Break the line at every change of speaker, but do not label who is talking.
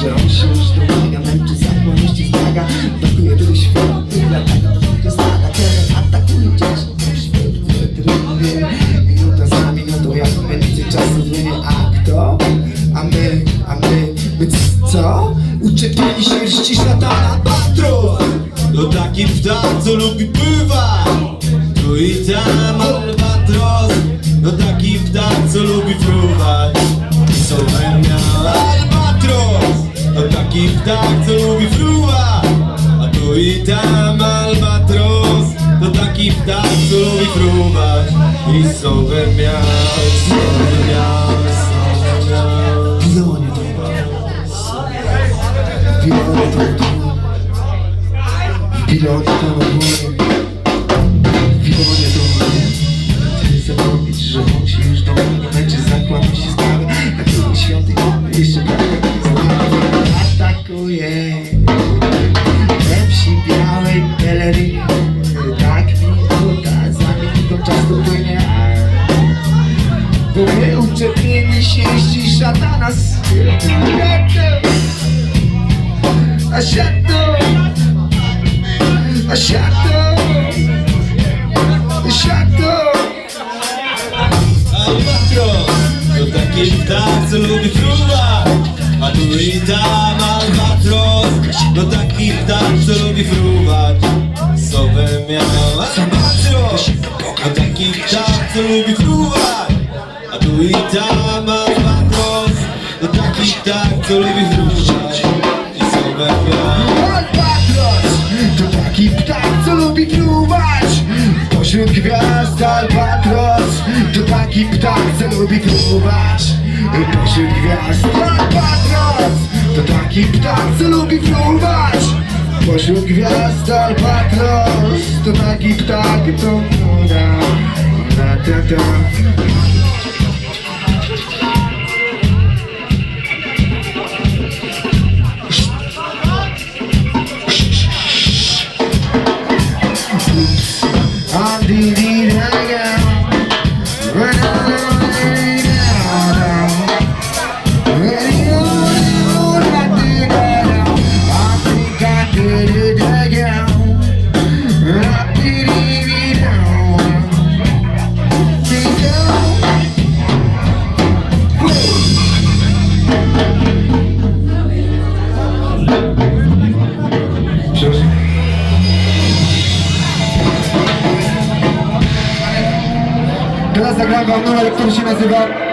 że on się już domaga Męczy zakłonności zmaga Blokuje tego świata Dlatego to stada Kiedy atakuje dzieci świetnie trudny Minuta za minutą jak będzie czasu zmienię A kto? A my, a my, my co? Uczepili sierści szatana patrol
To taki ptak, co lubi pływać Tu i tam albatros To taki ptak, co lubi fruwać To taki ptak, co lubi fruwać A tu i tam albatros. To taki ptak, co lubi fruwać. I słowem miał, słowem miał, słowem miał.
Pilonie to? Pilonie to? Pilonie to? Pilonie to? Ty zapomnieć, że on się już do mnie będzie zakładał się sprawy bo my uczepieni się jeździ szatana z A siatą A siatą Siatą
Albatros to taki ptak, co lubi fruwać. A tu i tam albatros To taki ptak, lubi fruwać. Sowę miał? Albatros To taki ptak, lubi fruwać i tam albatros To taki ptak, co lubi fruwać I miał
Albatros To taki ptak, co lubi fruwać Pośród gwiazd Albatros To taki ptak, co lubi fruwać Pośród gwiazd Albatros To taki ptak, co lubi fruwać Pośród gwiazd Albatros To taki ptak, to da, da, da, da. zagrám vám nové, který se nazývá